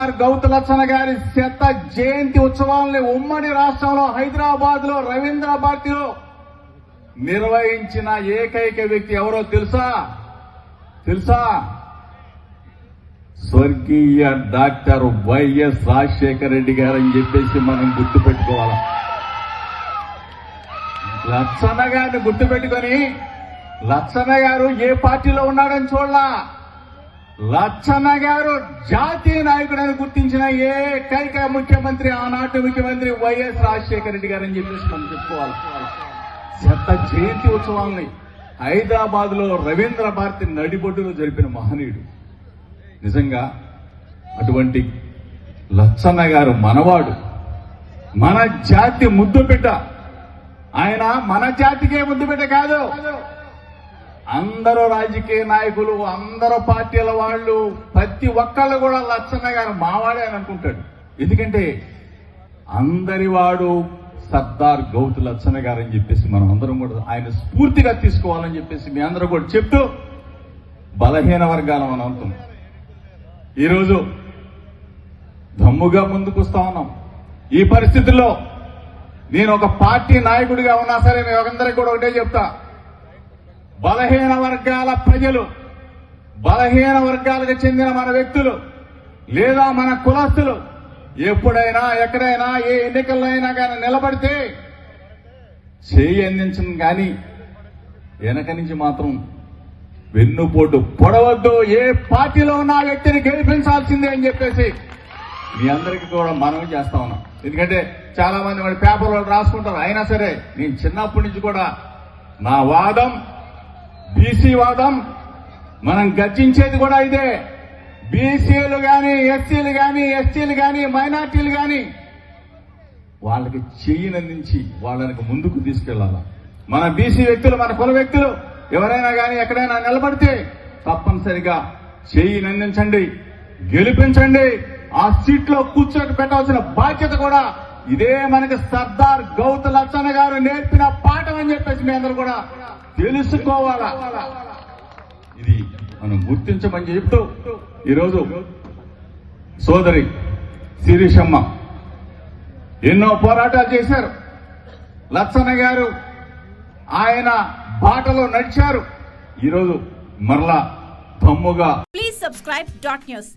గౌత లక్షణ గారి శత జయంతి ఉత్సవాలని ఉమ్మడి రాష్ట్రంలో హైదరాబాద్లో రవీంద్ర భారతిలో నిర్వహించిన ఏకైక వ్యక్తి ఎవరో తెలుసా? తెలుసా? స్వర్గీయ డాక్టర్ వైఎస్ రాజశేఖర రెడ్డి గారు అని చెప్పేసి మనం గుర్తుపెట్టుకోవాలి? లచ్చన్న గారిని గుర్తుపెట్టుకొని లచ్చన్న గారు ఏ పార్టీలో ఉన్నాడని చూడలా? లచ్చన్న గారు జాతీయ నాయకుడని గుర్తించిన ఏకైక ముఖ్యమంత్రి ఆనాటి ముఖ్యమంత్రి వైఎస్ రాజశేఖర రెడ్డి గారు అని చెప్పేసి మనం చెప్పుకోవాలి. శత జయంతి ఉత్సవాల్ని హైదరాబాద్లో రవీంద్ర భారతి నడిబొడ్డులో జరిపిన మహనీయుడు. నిజంగా అటువంటి లచ్చన్న గారు మనవాడు మన జాతి ముద్దు బిడ్డ. ఆయన మన జాతికే ముద్దు బిడ్డ కాదు. అందరూ రాజకీయ నాయకులు అందరూ పార్టీల వాళ్ళు ప్రతి ఒక్కళ్ళు కూడా లచ్చన్న గారు మావాడే అని అనుకుంటాడు. ఎందుకంటే అందరి వాడు సర్దార్ గౌతు లచ్చన్న గారు అని చెప్పేసి మనం అందరం కూడా ఆయన స్ఫూర్తిగా తీసుకోవాలని చెప్పేసి మీ అందరూ కూడా చెప్తూ బలహీన వర్గాల మనం అంతం ఈరోజు దమ్ముగా ముందుకు వస్తా ఉన్నాం. ఈ పరిస్థితుల్లో నేను ఒక పార్టీ నాయకుడిగా ఉన్నా సరే మీ అందరికీ కూడా ఒకటే చెప్తా. బలహీన వర్గాల ప్రజలు బలహీన వర్గాలకు చెందిన మన వ్యక్తులు లేదా మన కులస్తులు ఎప్పుడైనా ఎక్కడైనా ఏ ఎన్నికల్లో అయినా కానీ నిలబడితే చేయి అందించం కానీ వెనక నుంచి మాత్రం వెన్నుపోటు పొడవద్దు. ఏ పార్టీలో ఉన్న ఆ వ్యక్తిని గెలిపించాల్సిందే అని చెప్పేసి మీ అందరికీ కూడా మనవి చేస్తా ఉన్నాం. ఎందుకంటే చాలా మంది వాళ్ళు పేపర్లో రాసుకుంటారు. అయినా సరే నేను చిన్నప్పటి నుంచి కూడా నా వాదం బీసీ వాదం మనం గర్జించేది కూడా ఇదే. బీసీలు గాని ఎస్సీలు గాని ఎస్టీలు గాని మైనార్టీలు గాని వాళ్ళకి చెయ్యినందించి వాళ్ళకి ముందుకు తీసుకెళ్ళాలి మన బీసీ వ్యక్తులు మన కుల వ్యక్తులు ఎవరైనా కానీ ఎక్కడైనా నిలబడితే తప్పనిసరిగా చెయ్యి నందించండి గెలిపించండి ఆ సీట్లో కూర్చోటి పెట్టాల్సిన బాధ్యత కూడా ఇదే మనకి సర్దార్ గౌత లచ్చన్న గారు నేర్పిన పాఠం అని చెప్పేసి మీ అందరూ కూడా తెలుసుకోవాలా? ఇది మనం గుర్తించమని చెప్తూ ఈరోజు సోదరి శిరీషమ్మ ఎన్నో పోరాటాలు చేశారు. లచ్చన్న గారు ఆయన బాటలో నడిచారు. ఈరోజు మరలా దమ్ముగా ప్లీజ్ సబ్స్క్రైబ్ డాట్ న్యూస్